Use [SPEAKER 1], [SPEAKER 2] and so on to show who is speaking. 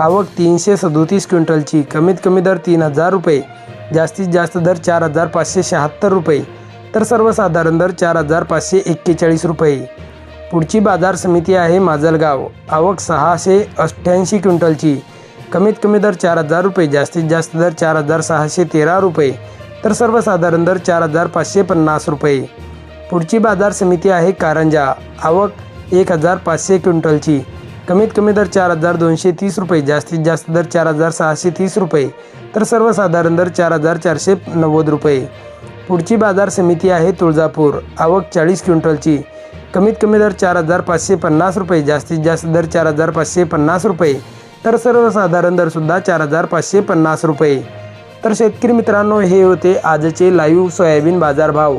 [SPEAKER 1] आवक तीनशे सदोतीस क्विंटलची. कमीत कमी दर तीन हजार रुपये. जास्तीत जास्त दर चार हजार पाचशे शहात्तर रुपये. तर सर्वसाधारण दर चार हजार पाचशे एक्केचाळीस रुपये. पुढची बाजार समिती आहे माजलगाव. आवक सहाशे अठ्ठ्याऐंशी क्विंटलची. कमीत कमी दर चार हजार रुपये. जास्तीत जास्त दर चार हजार सहाशे तेरा रुपये. तर सर्वसाधारण दर चार हजार पाचशे पन्नास रुपये. पुढची बाजार समिती आहे कारंजा. आवक एक हजार पाचशे क्विंटलची. कमीत कमी दर चार हजार दोनशे तीस रुपये जास्तीत जास्त दर चार हजार सहाशे तीस रुपये तर सर्वसाधारण दर चार हजार चारशे नव्वद रुपये. पुढची बाजार समिती आहे तुळजापूर. आवक चाळीस क्विंटलची. कमीत कमी दर चार हजार पाचशे पन्नास रुपये जास्तीत जास्त दर चार हजार पाचशे पन्नास रुपये तर सर्वसाधारण दरसुद्धा चार हजार पाचशे पन्नास रुपये. तर शेतकरी मित्रांनो हे होते आजचे लाईव्ह सोयाबीन बाजारभाव.